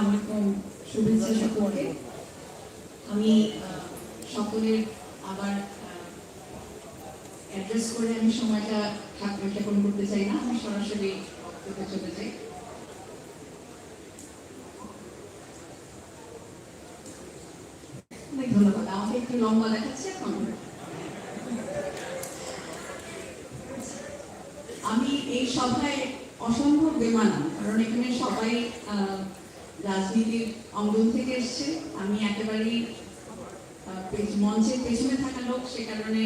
আলাইকুম শুভেচ্ছা সকলকে। আমি সকলের আবার অ্যাড্রেস করে আমি সময়টা ঠাকুর করতে চাই না আমি সরাসরি বক্তব্যে চলে যাই। একটু লম্বা দেখাচ্ছে এখন? আমি এই সভায় অসম্ভব বেমানান কারণ এখানে সবাই আহ, রাজনীতির অঙ্গন থেকে এসছে। আমি একেবারেই মঞ্চের পেছনে থাকা লোক, সে কারণে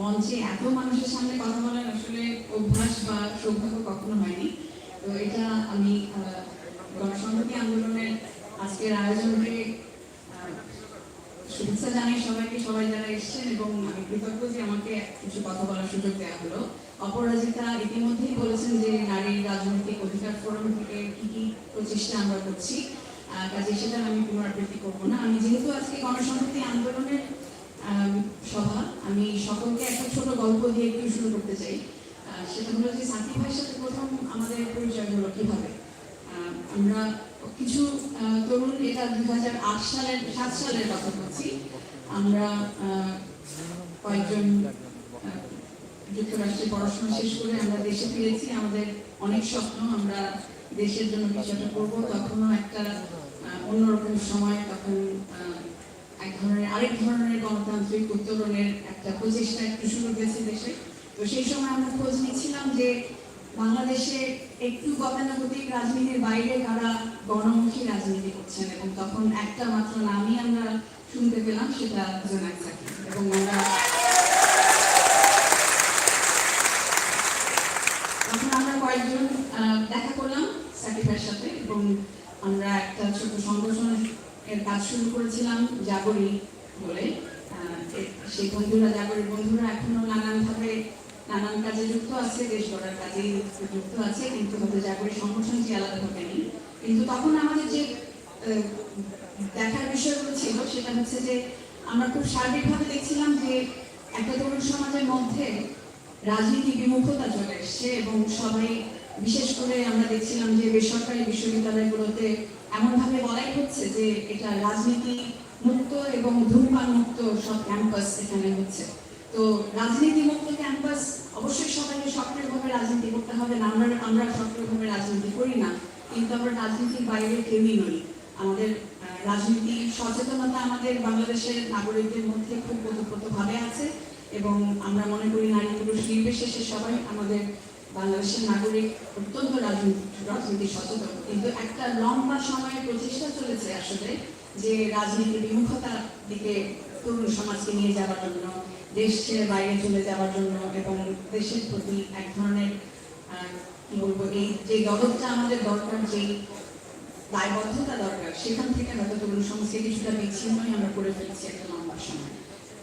মঞ্চে এত মানুষের সামনে কথা বলার আসলে অভ্যাস বা সৌভাগ্য কখনো হয়নি। তো এটা আমি গণসংহতি আন্দোলনের আজকের আয়োজনকে শুভেচ্ছা জানাই সবাইকে। সবাই যারা এসেছেন এবং আমি কৃতজ্ঞ যে আমাকে কিছু কথা বলার সুযোগ দেওয়া হলো। অপরাজিতা ইতিমধ্যেই বলেছেন যে নারীর রাজনৈতিক অধিকার ফোরাম থেকে কি কি প্রচেষ্টা আমরা করছি। কাজে সেটা আমি পুনরাবৃত্তি করব না। আমি যেহেতু আজকে গণসংহতি আন্দোলনের সভা, আমি সকলকে একটা ছোট গল্প দিয়ে একটু শুরু করতে চাই। সেটা হলো যে সাকিব ভাইয়ের সাথে প্রথম আমাদের পরিচয় হলো কীভাবে? আমরা কিছু তরুণ, এটা দু হাজার আট সালের, সাত সালের কথা বলছি। আমরা কয়েকজন যুক্তরাষ্ট্রে পড়াশোনা শেষ করে আমরা দেশে ফিরেছি। আমাদের অনেক স্বপ্ন, আমরা দেশের জন্য কিছু একটা করব। তখনও একটা অন্যরকম সময়, তখন এক ধরনের, আরেক ধরনের গণতান্ত্রিক উত্তরণের একটা প্রচেষ্টা একটু শুরু হয়েছে দেশে। তো সেই সময় আমরা খোঁজ নিচ্ছিলাম যে বাংলাদেশে একটু গতানুগতিক রাজনীতির বাইরে কারা গণমুখী রাজনীতি করছেন এবং তখন একটা মাত্র নামই আমরা শুনতে পেলাম, সেটা জোনাক সাকিব। এবং আমরা তখন আমরা কয়েকজন আহ, দেখা করলাম সাকিবের সাথে এবং আমরা একটা ছোট সংগঠনের এর কাজ শুরু করেছিলাম জাগরি বলে। সেই বন্ধুরা জাগরির বন্ধুরা এখনও নানানভাবে নানান কাজে যুক্ত আছে, দেশ গড়ার কাজে যুক্ত আছে, কিন্তু হয়তো জাগরি সংগঠনটি আলাদাভাবে নেই কিন্তু তখন আমাদের যে দেখার বিষয়গুলো ছিল, সেটা হচ্ছে যে, আমরা খুব সার্বিকভাবে দেখছিলাম যে একটা তরুণ সমাজের মধ্যে রাজনীতি বিমুখতা চলে এসছে এবং সবাই বিশেষ করে আমরা দেখছিলাম যে বেসরকারি বিশ্ববিদ্যালয়গুলোতে এমনভাবে বলাই হচ্ছে যে এটা রাজনীতি মুক্ত এবং ধূমপান মুক্ত সব ক্যাম্পাস এখানে হচ্ছে। তো রাজনীতি মুক্ত ক্যাম্পাস অবশ্যই সবাইকে সক্রিয়ভাবে রাজনীতি করতে হবে না, আমরা আমরা সক্রিয়ভাবে রাজনীতি করি না, কিন্তু আমরা রাজনীতির বাইরে কেউই নই। আমাদের রাজনীতি সচেতনতা আমাদের বাংলাদেশের নাগরিকদের মধ্যে খুব ওতপ্রোতভাবে আছে এবং আমরা মনে করি নারী পুরুষ নির্বিশেষে সবাই আমাদের বাংলাদেশের নাগরিক অত্যন্ত রাজনীতি রাজনীতি সচেতন কিন্তু একটা লম্বা সময়ের প্রচেষ্টা চলেছে আসলে যে রাজনীতির বিমুখতার দিকে তরুণ সমাজকে নিয়ে যাওয়ার জন্য, দেশ ছেড়ে বাইরে চলে যাওয়ার জন্য এবং দেশের প্রতি এক ধরনের কি বলব, এই যে দরদটা আমাদের দরকার যেই দায়বদ্ধতা দরকার, সেখান থেকে হয়তো তরুণ সমাজকে কিছুটা বিচ্ছিন্নই আমরা করে ফেলছি একটা লম্বা সময়।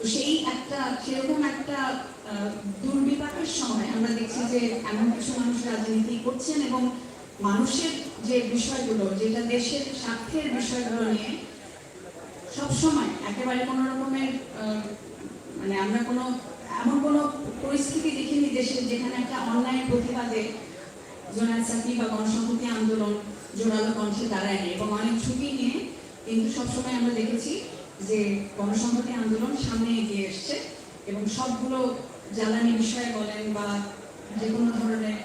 তো সেই একটা সেরকম একটা দুর্বিপাকের সময় আমরা দেখছি যে এমন কিছু মানুষ রাজনীতি করছেন এবং মানুষের যে বিষয়গুলো যেটা দেশের স্বার্থের বিষয়গুলো নিয়ে সবসময় একেবারে কোনো রকমের মানে আমরা কোনো এমন কোনো পরিস্থিতি দেখিনি দেশে যেখানে একটা অন্যায়ের প্রতিবাদে জোনাল সাকি বা গণসংহতি আন্দোলন জোরালো কণ্ঠে দাঁড়ায়নি এবং অনেক ঝুঁকি নিয়ে কিন্তু সবসময় আমরা দেখেছি যে গণসংহতি আন্দোলন সামনে এগিয়ে এসছে এবং সবগুলো জ্বালানি বিষয়ে বলেন বা যে কোনো ধরনের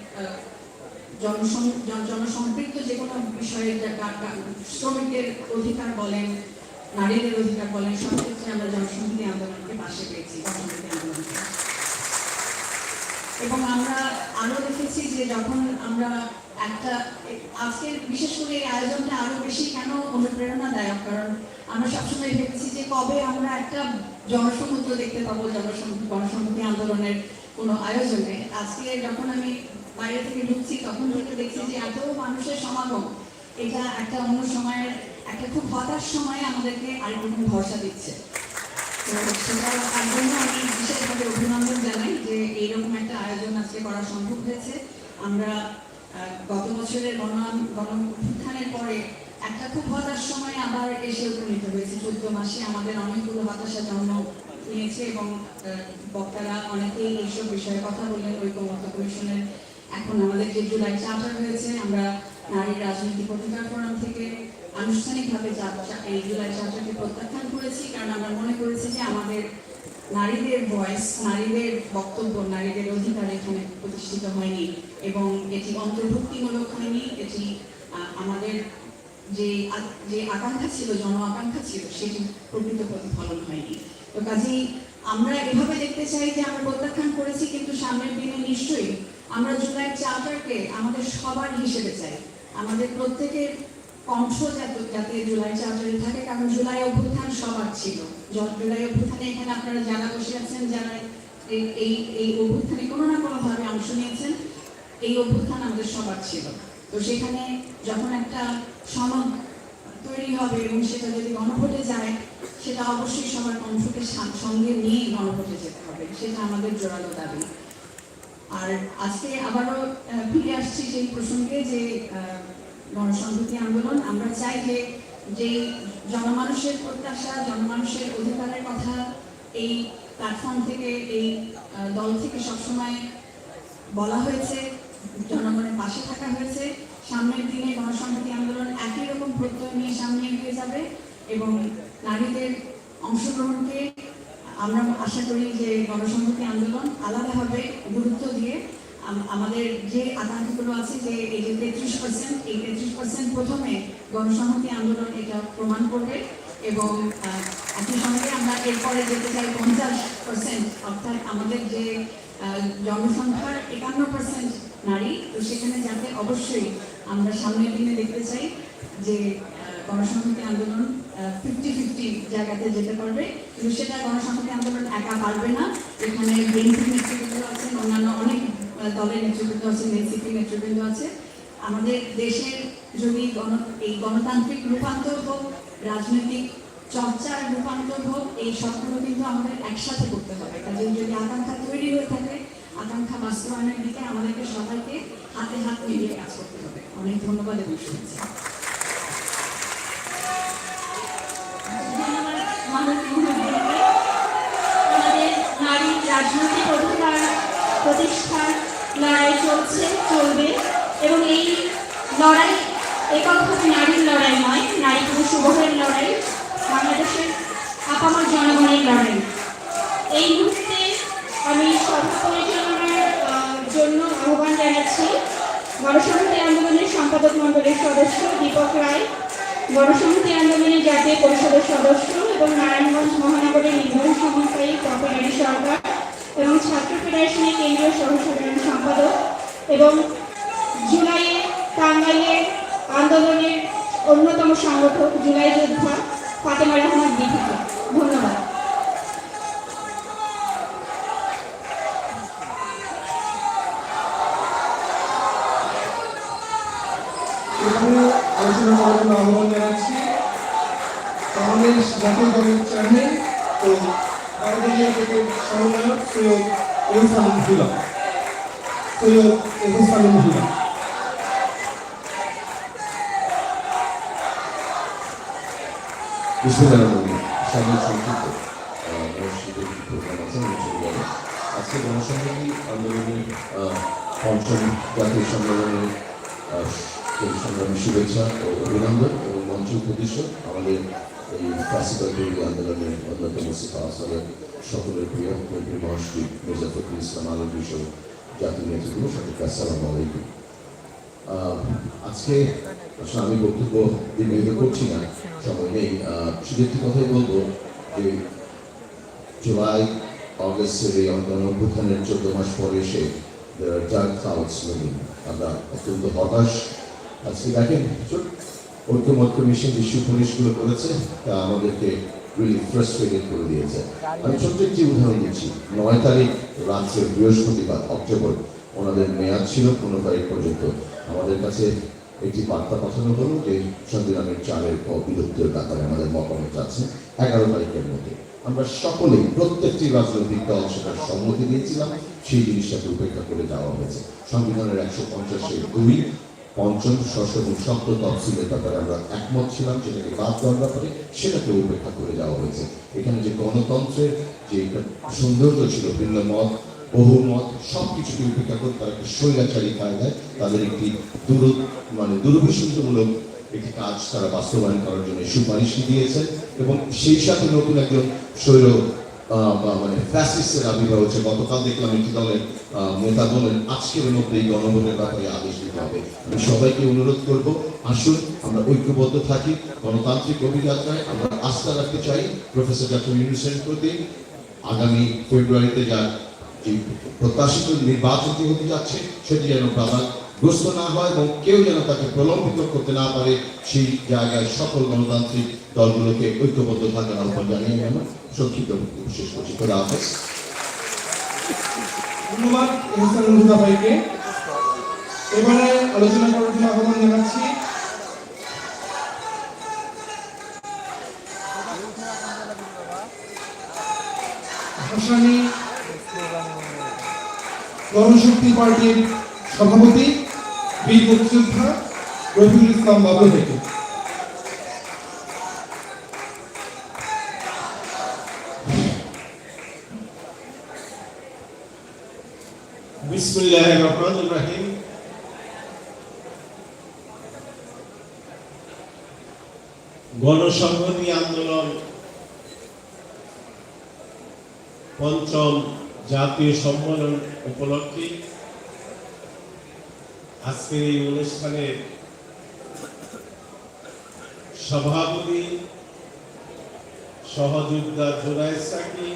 জনসম্পৃক্ত যে কোনো বিষয়ে শ্রমিকদের অধিকার বলেন, নারীদের অধিকার বলেন, সব ক্ষেত্রে আমরা জনসংহতি আন্দোলনকে পাশে পেয়েছি, গণসংহতি আন্দোলনকে। এবং আমরা আরও দেখেছি যে যখন আমরা একটা আজকের বিশেষ করে এই আয়োজনটা আরও বেশি কেন অনুপ্রেরণাদায়ক কারণ আমরা সবসময় ভেবেছি যে কবে আমরা একটা জনসমুদ্র দেখতে পাবো জনসংহতি গণসংহতি আন্দোলনের কোনো আয়োজনে। আজকে যখন আমি বাইরে থেকে ঢুকছি, তখন থেকে দেখছি যে এত মানুষের সমাগম। এটা একটা অন্য সময়ের, একটা খুব হতাশ সময়ে আমাদেরকে আরেকরকম ভরসা দিচ্ছে। তো একটা আয়োজন আজকে করা সম্ভব হয়েছে আমরা গত বছরের গণ গণউত্থানের পরে একটা খুব সময় আবার এসে উপনীত হয়েছে চোদ্দ মাসে আমাদের অনেকগুলো হতাশা জন্ম নিয়েছে এবং বক্তারা অনেকেই এইসব বিষয়ে কথা বললেন ঐক্যমত কমিশনের এখন আমাদের যে জুলাই চার্টার হয়েছে আমরা নারী রাজনৈতিক অধিকার ফোরাম থেকে আনুষ্ঠানিকভাবে এই জুলাই চার্টারকে প্রত্যাখ্যান করেছি, কারণ আমরা মনে করেছি যে আমাদের নারীদের ভয়েস নারীদের বক্তব্য, নারীদের অধিকার এখানে প্রতিষ্ঠিত হয়নি এবং এটি অন্তর্ভুক্তিমূলক হয়নি। এটি আমাদের যে যে আকাঙ্ক্ষা ছিল, জন আকাঙ্ক্ষা ছিল, সেটি প্রকৃত প্রতিফলন হয়নি। তো কাজেই আমরা এভাবে দেখতে চাই যে আমরা প্রত্যাখ্যান করেছি, কিন্তু সামনের দিনে নিশ্চয়ই আমরা জুলাই চার্টারকে আমাদের সবার হিসেবে চাই। আমাদের প্রত্যেকের কণ্ঠ যাতে জুলাই চার্টারে থাকে কারণ জুলাই অভ্যুত্থান সবার ছিল। জুলাই অভ্যুত্থানে এখানে আপনারা যারা বসে আছেন যারা এই এই অভ্যুত্থানে কোনো না কোনোভাবে অংশ নিয়েছেন এই অভ্যুত্থান আমাদের সবার ছিল। তো সেখানে যখন একটা সনদ তৈরি হবে এবং সেটা যদি গণভোটে যায় সেটা অবশ্যই সবার কণ্ঠকে সঙ্গে নিয়ে গণভোটে যেতে হবে। সেটা আমাদের জোরালো দাবি। আর আজকে আবারও ফিরে আসছি সেই প্রসঙ্গে যে আহ, গণসংহতি আন্দোলন, আমরা চাই যে যে জনমানুষের প্রত্যাশা, জনমানুষের অধিকারের কথা এই প্ল্যাটফর্ম থেকে, এই দল থেকে সবসময় বলা হয়েছে, জনগণের পাশে থাকা হয়েছে। সামনের দিনে গণসংহতি আন্দোলন একই রকম প্রত্যয় নিয়ে সামনে এগিয়ে যাবে এবং নারীদের অংশগ্রহণকে আমরা আশা করি যে গণসংহতি আন্দোলন আলাদাভাবে গুরুত্ব দিয়ে আমাদের যে আকাঙ্ক্ষাগুলো আছে যে এই যে তেত্রিশ পার্সেন্ট এই তেত্রিশ পার্সেন্ট প্রথমে গণসংহতি আন্দোলন এটা প্রমাণ করবে এবং একই সঙ্গে আমরা এরপরে যেতে চাই পঞ্চাশ পার্সেন্ট অর্থাৎ আমাদের যে জনসংখ্যার একান্ন পার্সেন্ট নারী, তো সেখানে যাতে অবশ্যই আমরা সামনের দিনে দেখতে চাই যে গণসংহতি আন্দোলন ফিফটি ফিফটি জায়গাতে যেতে পারবে। কিন্তু সেটা গণসংহতি আন্দোলন একা পারবে না। এখানে বিএনপি নেতৃবৃন্দ আছেন, অন্যান্য দলের নেতৃবৃন্দ আছে এনসিপি নেতৃবৃন্দ আছে। আমাদের দেশের যদি গণ, এই গণতান্ত্রিক রূপান্তর হোক, রাজনৈতিক চর্চার রূপান্তর হোক, এই সবগুলো কিন্তু আমাদের একসাথে করতে হবে। কাজে যদি আকাঙ্ক্ষা তৈরি হয়ে থাকে, আকাঙ্ক্ষা বাস্তবায়নের দিকে আমাদেরকে সবাইকে হাতে হাত মিলিয়ে কাজ করতে হবে। অনেক ধন্যবাদ এবং শুভেচ্ছা। চলছে, চলবে। এবং এই লড়াই এককভাবে নারীর লড়াই নয়, নারী পুরুষ উভয়ের লড়াই, বাংলাদেশের আপামর জনগণের লড়াই। এই মুহূর্তে আমি সভা পরিচালনার জন্য আহ্বান জানাচ্ছি গণসংহতি আন্দোলনের সম্পাদক মণ্ডলীর সদস্য দীপক রায়। গণসংহতি আন্দোলনের জাতীয় পরিষদের সদস্য এবং নারায়ণগঞ্জ মহানগরের নির্বাহী সমন্বয়ী কপিলারি সরকার এবং ছাত্র ফেডারেশনের কেন্দ্রীয় সহসাধারণ সম্পাদক এবং জুলাইয়ে টাঙ্গাইলের আন্দোলনের অন্যতম সংগঠক জুলাই যোদ্ধা ফাতেমা রহমান দীপিকা ধন্যবাদ। জাতীয় দলের ও আমি চলে যাব আজকে গণসংহতি আন্দোলনের পঞ্চম জাতীয় সম্মেলনের সংগ্রামী শুভেচ্ছা ও অভিনন্দন এবং মঞ্চ উপদেশ্য আমাদের এই ক্লাসিক্যাল তৈরি আন্দোলনের অন্যতম সিফা সকলের প্রিয় মন্ত্রী মহাশক্তি মির্জা ফখরুল ইসলাম আলমী সহ জাতীয় নেতৃত্ব সবাইকে আসসালামু আলাইকুম আজকে আসলে আমি বক্তব্য দীর্ঘায়িত করছি না। সময় নেই। শুধু একটি কথাই বলব যে জুলাই অগস্টের এই গণঅভ্যুত্থানের চোদ্দ মাস পরে এসে ডার্ক ক্লাউডস আমরা অত্যন্ত হতাশ আজকে দেখেন ছোট- ঐক্যমত্য মিশন যে সুপারিশগুলো করেছে, তা আমাদেরকে ফ্রাস্ট্রেটেড করে দিয়েছে। আমি ছোট্ট একটি উদাহরণ দিচ্ছি। নয় তারিখ রাত্রে বৃহস্পতিবার, অক্টোবর, ওনাদের মেয়াদ ছিল পনেরো তারিখ পর্যন্ত। আমাদের কাছে একটি বার্তা পাঠানো হলো যে সংবিধানের চারের বিলুপ্তির ব্যাপারে আমাদের মতামত আছে এগারো তারিখের মধ্যে। আমরা সকলেই প্রত্যেকটি রাজনৈতিক দল সেটার সম্মতি দিয়েছিলাম, সেই জিনিসটাকে উপেক্ষা করে যাওয়া হয়েছে। সংবিধানের একশো পঞ্চাশের দুই পঞ্চম ষষ্ঠ এবং সপ্তম তফসিলের ব্যাপারে আমরা একমত ছিলাম, সেটাকে বাদ দেওয়ার ব্যাপারে সেটাকে উপেক্ষা করে যাওয়া হয়েছে। এখানে যে গণতন্ত্রের যে সৌন্দর্য ছিল, ভিন্ন মত বহুমত সব কিছুকে উপেক্ষা করে তারা একটা স্বৈরাচারী কায়দায় তাদের একটি দূর মানে দুর্বিসন্ধমূলক একটি কাজ তারা বাস্তবায়ন করার জন্য সুপারিশ দিয়েছেন এবং সেই সাথে নতুন একজন স্বৈর মানে ফ্যাসিস্টের আবির্ভাব হচ্ছে। গতকাল দেখলাম একটি দলের নেতা বলেন, আজকের মধ্যে এই গণভোটের ব্যাপারে আদেশ দিতে হবে। আমি সবাইকে অনুরোধ করব, আসুন, আমরা ঐক্যবদ্ধ থাকি। গণতান্ত্রিক অভিযাত্রায় আমরা আস্থা রাখতে চাই। প্রফেসর ডক্টর ইউনুসের প্রতি আগামী ফেব্রুয়ারিতে যা প্রত্যাশিত নির্বাচনটি হতে যাচ্ছে, সেটি যেন বাধাগ্রস্ত না হয় এবং কেউ যেন তাকে প্রলম্বিত করতে না পারে, সেই জায়গায় সকল গণতান্ত্রিক দলগুলোকে ঐক্যবদ্ধ থাকার আহ্বান জানিয়ে আমার সংক্ষিপ্ত শেষ করছি। ভাইকে এবারে আলোচনা করার জন্য আহ্বান জানাচ্ছি। ভাসানী গণশক্তি পার্টির সভাপতি বীর মুক্তিযোদ্ধা ইসলাম বাবু থেকে। গণসংহতি আন্দোলন পঞ্চম জাতীয় সম্মেলন উপলক্ষে আজকের এই অনুষ্ঠানের সভাপতি সহযোদ্ধা জোনায়েদ সাকি